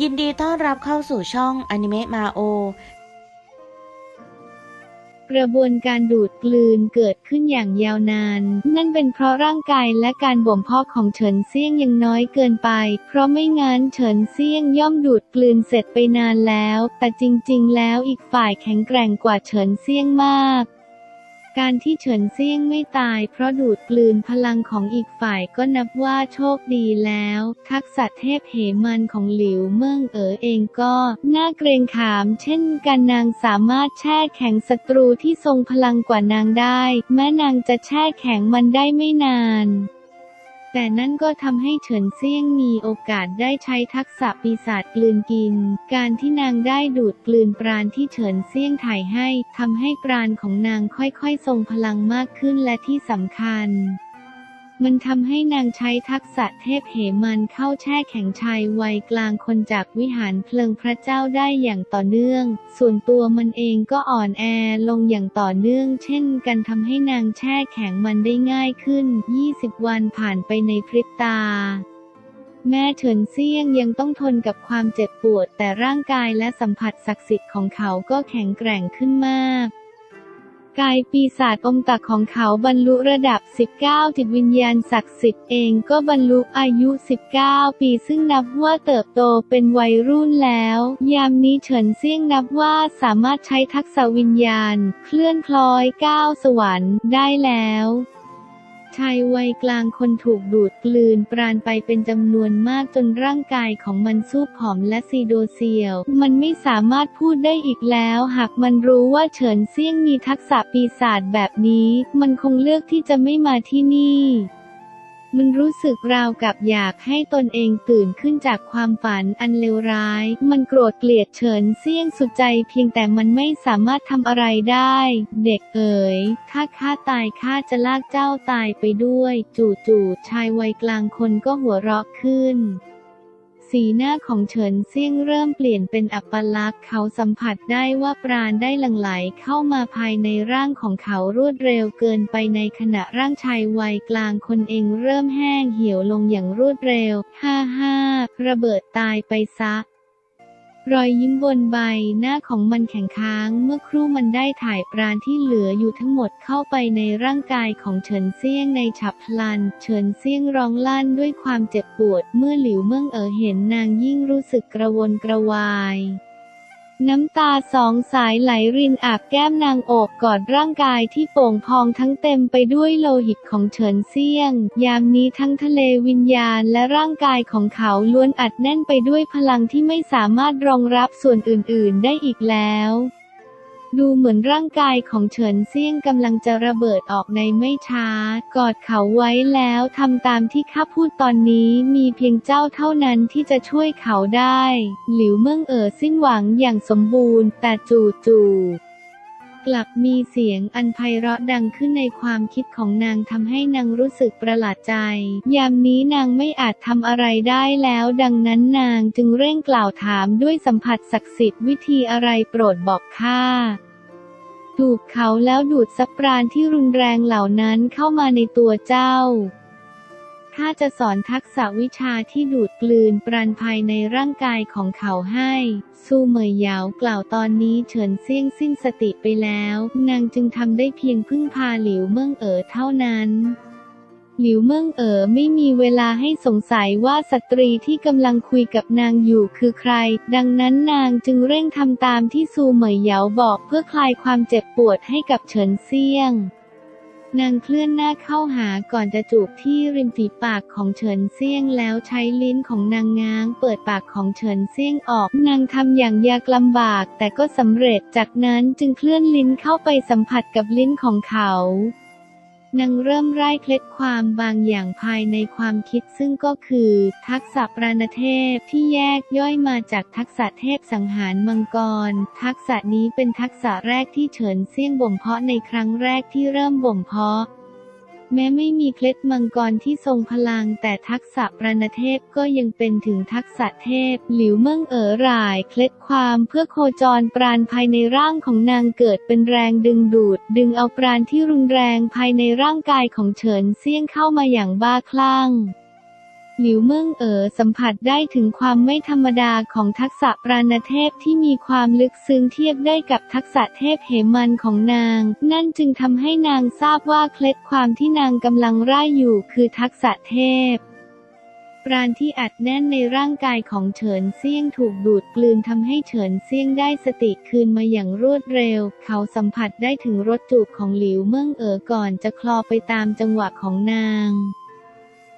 ยินดีต้อนรับเข้าสู่ช่องอนิเมะมาโอกระบวนการดูดกลืนเกิดขึ้นอย่างยาวนาน นั่นเป็นเพราะร่างกายและการบ่มเพาะของเฉินเซี่ยงยังน้อยเกินไป เพราะไม่งั้นเฉินเซี่ยงย่อมดูดกลืนเสร็จไปนานแล้ว แต่จริง ๆ แล้วอีกฝ่ายแข็งแกร่งกว่าเฉินเซี่ยงมาก การที่เฉินเซี่ยงไม่ตายเพราะดูดกลืนพลังของอีกฝ่ายก็นับว่าโชคดีแล้ว ทักษะเทพเหมันของหลิวเมิ่งเอ๋อเองก็น่าเกรงขาม เช่นกันนางสามารถแช่แข็งศัตรูที่ทรงพลังกว่านางได้ แม้นางจะแช่แข็งมันได้ไม่นาน แต่นั่นก็ทำให้เฉินเซี่ยงมีโอกาสได้ใช้ทักษะปีศาจกลืนกิน การที่นางได้ดูดกลืนปราณที่เฉินเซี่ยงถ่ายให้ทำให้ปราณของนางค่อยๆ ทรงพลังมากขึ้นและที่สำคัญ มันทำให้นางใช้ทักษะเทพเหมันเข้าแช่แข็งชายวัยกลางคนจากวิหารเพลิงพระเจ้าได้อย่างต่อเนื่อง ส่วนตัวมันเองก็อ่อนแอลงอย่างต่อเนื่อง เช่นกันทำให้นางแช่แข็งมันได้ง่ายขึ้น 20 วันผ่านไปในพริบตาแม่เฉินเซี่ยงยังต้องทนกับความเจ็บปวด แต่ร่างกายและสัมผัสศักดิ์สิทธิ์ของเขาก็แข็งแกร่งขึ้นมาก กายปีศาจอมตะของเขาบรรลุระดับ 19 จิตวิญญาณศักดิ์สิทธิ์เองก็บรรลุอายุ 19 ปีซึ่งนับว่าเติบโตเป็นวัยรุ่นแล้ว ยามนี้เฉินเซี่ยงนับว่าสามารถใช้ทักษะวิญญาณ เคลื่อนคล้อยก้าวสวรรค์ได้แล้ว ชายวัยกลางคนถูกดูดกลืนปราณไปเป็นจำนวนมากจนร่างกายของมันสู้ผอมและซีโดเซียว มันไม่สามารถพูดได้อีกแล้ว หากมันรู้ว่าเฉินเซี่ยงมีทักษะปีศาจแบบนี้ มันคงเลือกที่จะไม่มาที่นี่ มันรู้สึกราวกับอยากให้ตนเองตื่นขึ้นจากความฝันอันเลวร้าย มันโกรธเกลียดเฉินเซี่ยงสุดใจเพียงแต่มันไม่สามารถทำอะไรได้ เด็กเอ๋ยถ้าข้าตายข้าจะลากเจ้าตายไปด้วย จู่ๆชายวัยกลางคนก็หัวเราะขึ้น สีหน้าของเฉินเซี่ยงเริ่มเปลี่ยนเป็นอัปลักษณ์เขาสัมผัสได้ว่าปราณได้หลั่งไหลเข้ามาภายในร่างของเขารวดเร็วเกินไปในขณะร่างชายวัยกลางคนเองเริ่มแห้งเหี่ยวลงอย่างรวดเร็ว ฮ่าฮ่าระเบิดตายไปซะ รอยยิ้มบนใบหน้าของมันแข็งค้าง เมื่อครู่มันได้ถ่ายปราณที่เหลืออยู่ทั้งหมดเข้าไปในร่างกายของเฉินเซียงในฉับพลัน เฉินเซียงร้องลั่นด้วยความเจ็บปวด เมื่อหลิวเมิ่งเอ๋อเห็นนางยิ่งรู้สึกกระวนกระวาย น้ำตาสองสายไหลรินอาบแก้มนางอกกอดร่างกายที่โป่งพองทั้งเต็มไปด้วยโลหิตของเฉินเซียง ยามนี้ทั้งทะเลวิญญาณและร่างกายของเขาล้วนอัดแน่นไปด้วยพลังที่ไม่สามารถรองรับส่วนอื่นๆ ได้อีกแล้ว ดูเหมือนร่างกายของเฉินเซี่ยงกำลังจะระเบิดออกในไม่ช้า กอดเขาไว้แล้วทำตามที่ข้าพูดตอนนี้มีเพียงเจ้าเท่านั้นที่จะช่วยเขาได้ หลิวเมิ่งเอ๋อสิ้นหวังอย่างสมบูรณ์ แต่จู่ๆกลับมีเสียงอันไพเราะดังขึ้นในความคิดของนางทำให้นางรู้สึกประหลาดใจ ยามนี้นางไม่อาจทำอะไรได้แล้ว ดังนั้นนางจึงเร่งกล่าวถามด้วยสัมผัสศักดิ์สิทธิ์วิธีอะไรโปรดบอกข้า ถูกเขาแล้วดูดซับปราณที่รุนแรงเหล่านั้นเข้ามาในตัวเจ้าข้าจะสอนทักษะวิชาที่ดูดกลืนปราณภายในร่างกายของเขาให้สู้เหมยเหยาวกล่าวตอนนี้เฉินเซี่ยงสิ้นสติไปแล้ว นางจึงทำได้เพียงพึ่งพาหลิวเมิ่งเอ๋อเท่านั้น หลิวเมิ่งเอ๋อไม่มีเวลาให้สงสัยว่าสตรีที่กำลังคุยกับนางอยู่คือใคร ดังนั้นนางจึงเร่งทำตามที่ซูเหมยเหยาบอกเพื่อคลายความเจ็บปวดให้กับเฉินเซียง นางเคลื่อนหน้าเข้าหาก่อนจะจูบที่ริมฝีปากของเฉินเซียงแล้วใช้ลิ้นของนางง้างเปิดปากของเฉินเซียงออก นางทำอย่างยากลำบากแต่ก็สำเร็จจากนั้นจึงเคลื่อนลิ้นเข้าไปสัมผัสกับลิ้นของเขา นางเริ่มไร้เคล็ดความบางอย่างภายในความคิดซึ่งก็คือ ทักษะปราณเทพที่แยกย่อยมาจากทักษะเทพสังหารมังกร ทักษะนี้เป็นทักษะแรกที่เฉินเซี่ยงบ่มเพาะในครั้งแรกที่เริ่มบ่มเพาะ แม้ไม่มีเคล็ดมังกรที่ทรงพลังแต่ทักษะประณเทพก็ยังเป็นถึงทักษะเทพ หลิวเมิ่งเอ๋อราย เคล็ดความเพื่อโคจรปราณภายในร่างของนางเกิดเป็นแรงดึงดูด ดึงเอาปราณที่รุนแรงภายในร่างกายของเฉินเซี่ยงเข้ามาอย่างบ้าคลั่ง หลิวเมิงเอ๋อสัมผัสได้ถึงความไม่ธรรมดาของทักษะปราณเทพที่มีความลึกซึ้งเทียบได้กับทักษะเทพเหมันของนาง นั่นจึงทำให้นางทราบว่าเคล็ดความที่นางกำลังร่ายอยู่คือทักษะเทพปราณที่อัดแน่นในร่างกายของเฉินเซี่ยงถูกดูดกลืนทำให้เฉินเซี่ยงได้สติคืนมาอย่างรวดเร็ว เขาสัมผัสได้ถึงรสจูบของหลิวเมิ่งเอ๋อก่อนจะคลอไปตามจังหวะของนาง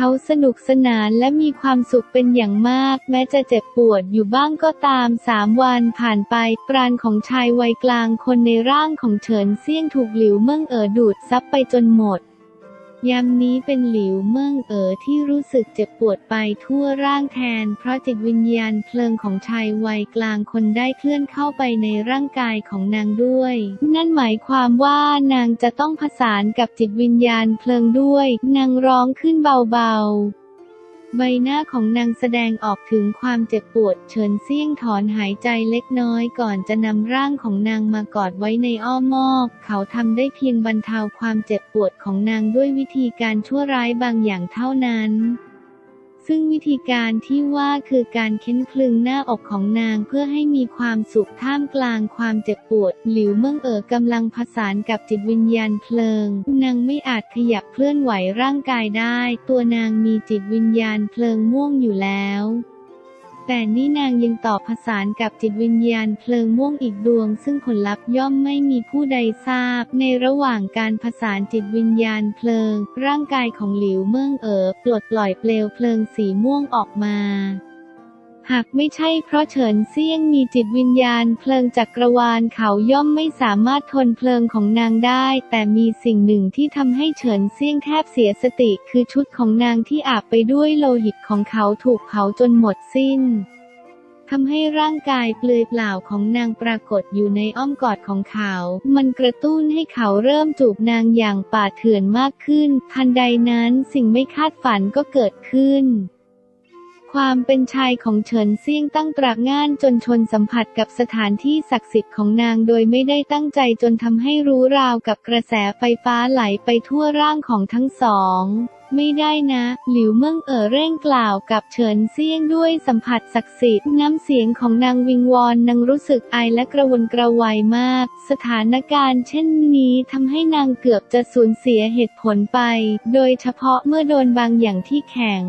เขาสนุกสนานและมีความสุขเป็นอย่างมาก แม้จะเจ็บปวดอยู่บ้างก็ตามสามวันผ่านไป ปราณของชายวัยกลางคนในร่างของเฉินเซี่ยงถูกหลิวเมิ่งเอ๋อดูดซับไปจนหมด ยามนี้เป็นหลิวเมิ่งเอ๋อที่รู้สึกเจ็บปวดไปทั่วร่างแทน เพราะจิตวิญญาณเพลิงของชายวัยกลางคนได้เคลื่อนเข้าไปในร่างกายของนางด้วย นั่นหมายความว่านางจะต้องผสานกับจิตวิญญาณเพลิงด้วย นางร้องขึ้นเบาๆ ใบหน้าของนางแสดงออกถึงความเจ็บปวด เฉินเซี่ยงถอนหายใจเล็กน้อยก่อนจะนำร่างของนางมากอดไว้ในอ้อมอกเขาทำได้เพียงบรรเทาความเจ็บปวดของนางด้วยวิธีการชั่วร้ายบางอย่างเท่านั้น ซึ่งวิธีการที่ว่าคือการเค้นคลึงหน้าอกของนางเพื่อให้มีความสุขท่ามกลางความเจ็บปวด หลิวเมิ่งเอ๋อกำลังผสานกับจิตวิญญาณเพลิง นางไม่อาจขยับเคลื่อนไหวร่างกายได้ ตัวนางมีจิตวิญญาณเพลิงม่วงอยู่แล้ว แต่นี่นางยังต่อผสานกับจิตวิญญาณเพลิงม่วงอีกดวง ซึ่งผลลัพธ์ย่อมไม่มีผู้ใดทราบ ในระหว่างการผสานจิตวิญญาณเพลิง ร่างกายของหลิวเมิ่งเอ๋อปลดปล่อยเปลวเพลิงสีม่วงออกมา หากไม่ใช่เพราะเฉินเซี่ยงมีจิตวิญญาณเพลิงจักรวาลเขาย่อมไม่สามารถทนเพลิงของนางได้ แต่มีสิ่งหนึ่งที่ทำให้เฉินเซี่ยงแทบเสียสติ คือชุดของนางที่อาบไปด้วยโลหิตของเขาถูกเผาจนหมดสิ้นทำให้ร่างกายเปลือยเปล่าของนางปรากฏอยู่ในอ้อมกอดของเขา มันกระตุ้นให้เขาเริ่มจูบนางอย่างป่าเถื่อนมากขึ้น ทันใดนั้นสิ่งไม่คาดฝันก็เกิดขึ้น ความเป็นชายของเฉินเซี่ยงตั้งตรากง่านจนชนสัมผัสกับสถานที่ศักดิ์สิทธิ์ของนางโดยไม่ได้ตั้งใจจนทำให้รู้ราวกับกระแสไฟฟ้าไหลไปทั่วร่างของทั้งสอง ไม่ได้นะ หลิวเมิ่งเอ๋อเร่งกล่าวกับเฉินเซี่ยงด้วยสัมผัสศักดิ์สิทธิ์น้ำเสียงของนางวิงวอนนางรู้สึกอายและกระวนกระวายมาก สถานการณ์เช่นนี้ทำให้นางเกือบจะสูญเสียเหตุผลไป โดยเฉพาะเมื่อโดนบางอย่างที่แข็ง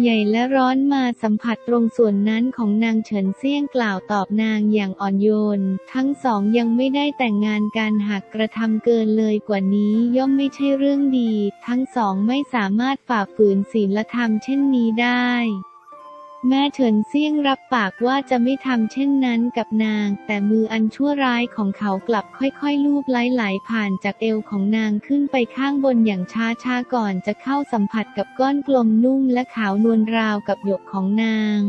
ใหญ่และร้อนมาสัมผัสตรงส่วนนั้นของนางเฉินเซี่ยงกล่าวตอบนางอย่างอ่อนโยน ทั้งสองยังไม่ได้แต่งงานกันหากกระทำเกินเลยกว่านี้ย่อมไม่ใช่เรื่องดี ทั้งสองไม่สามารถฝ่าฝืนศีลธรรมเช่นนี้ได้ แม่เฉินเซี่ยงรับปากว่าจะไม่ทำเช่นนั้นกับนาง แต่มืออันชั่วร้ายของเขากลับค่อยๆ ลูบไหลๆผ่านจากเอวของนางขึ้นไปข้างบนอย่างช้าๆก่อนจะเข้าสัมผัสกับก้อนกลมนุ่มและขาวนวลราวกับหยกของนาง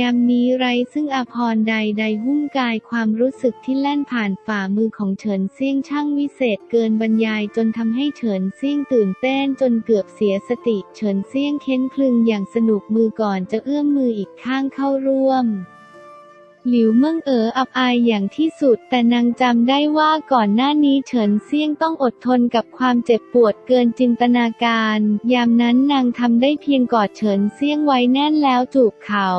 ยามนี้ไรซึ่งอภรณ์ใดๆหุ้มกายความรู้สึกที่แล่นผ่านฝ่ามือของเฉินเซี่ยงช่างวิเศษเกินบรรยายจนทำให้เฉินเซี่ยงตื่นเต้นจนเกือบเสียสติ เฉินเซี่ยงเค้นคลึงอย่างสนุกมือก่อนจะเอื้อมมืออีกข้างเข้าร่วมหลิวเมิ่งเอ๋ออับอายอย่างที่สุด แต่นางจำได้ว่าก่อนหน้านี้เฉินเซี่ยงต้องอดทนกับความเจ็บปวดเกินจินตนาการ ยามนั้นนางทำได้เพียงกอดเฉินเซี่ยงไว้แน่นแล้วจูบเขา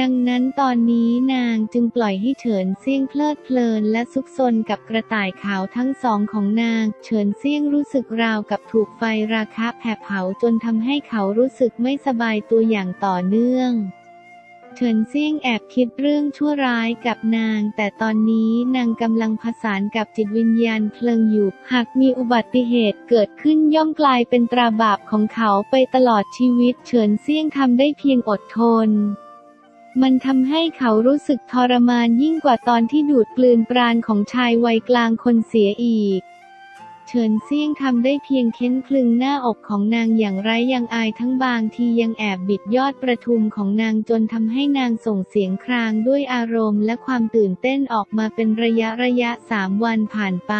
ดังนั้นตอนนี้นางจึงปล่อยให้เฉินเซี่ยงเพลิดเพลินและซุกซนกับกระต่ายขาวทั้งสองของนาง เฉินเซี่ยงรู้สึกราวกับถูกไฟราคะแผดเผาจนทำให้เขารู้สึกไม่สบายตัวอย่างต่อเนื่องเฉินเซี่ยงแอบคิดเรื่องชั่วร้ายกับนาง แต่ตอนนี้นางกำลังผสานกับจิตวิญญาณเพลิงอยู่ หากมีอุบัติเหตุเกิดขึ้นย่อมกลายเป็นตราบาปของเขาไปตลอดชีวิต เฉินเซี่ยงทำได้เพียงอดทน มันทำให้เขารู้สึกทรมานยิ่งกว่าตอนที่ดูดกลืนปราณของชายวัยกลางคนเสียอีก เฉินเซี่ยงทำได้เพียงเค้นคลึงหน้าอกของนางอย่างไร้ยังอายทั้งบางทียังแอบบิดยอดประทุมของนางจนทำให้นางส่งเสียงครางด้วยอารมณ์และความตื่นเต้นออกมาเป็นระยะระยะสามวันผ่านไป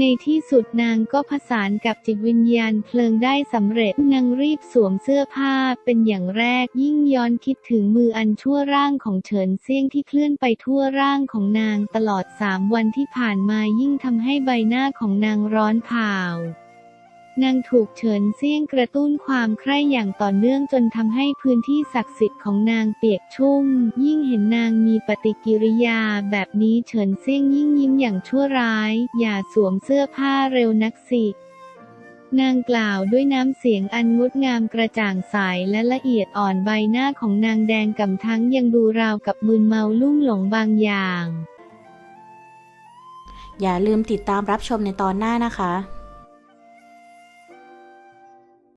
ในที่สุดนางก็ผสานกับจิตวิญญาณเพลิงได้สำเร็จนางรีบสวมเสื้อผ้าเป็นอย่างแรกยิ่งย้อนคิดถึงมืออันชั่วร่างของเฉินเซี่ยงที่เคลื่อนไปทั่วร่างของนางตลอดสามวันที่ผ่านมายิ่งทำให้ใบหน้าของนางร้อนเผา นางถูกเฉินเซี่ยงกระตุ้นความใคร่อย่างต่อเนื่องจนทำให้พื้นที่ศักดิ์สิทธิ์ของนางเปียกชุ่ม ยิ่งเห็นนางมีปฏิกิริยาแบบนี้เฉินเซี่ยงยิ่งยิ้มอย่างชั่วร้าย อย่าสวมเสื้อผ้าเร็วนักสินางกล่าวด้วยน้ำเสียงอันงดงามกระจ่างใสและละเอียดอ่อนใบหน้าของนางแดงกำทั้งยังดูราวกับมึนเมาลุ่มหลงบางอย่าง อย่าลืมติดตามรับชมในตอนหน้านะคะ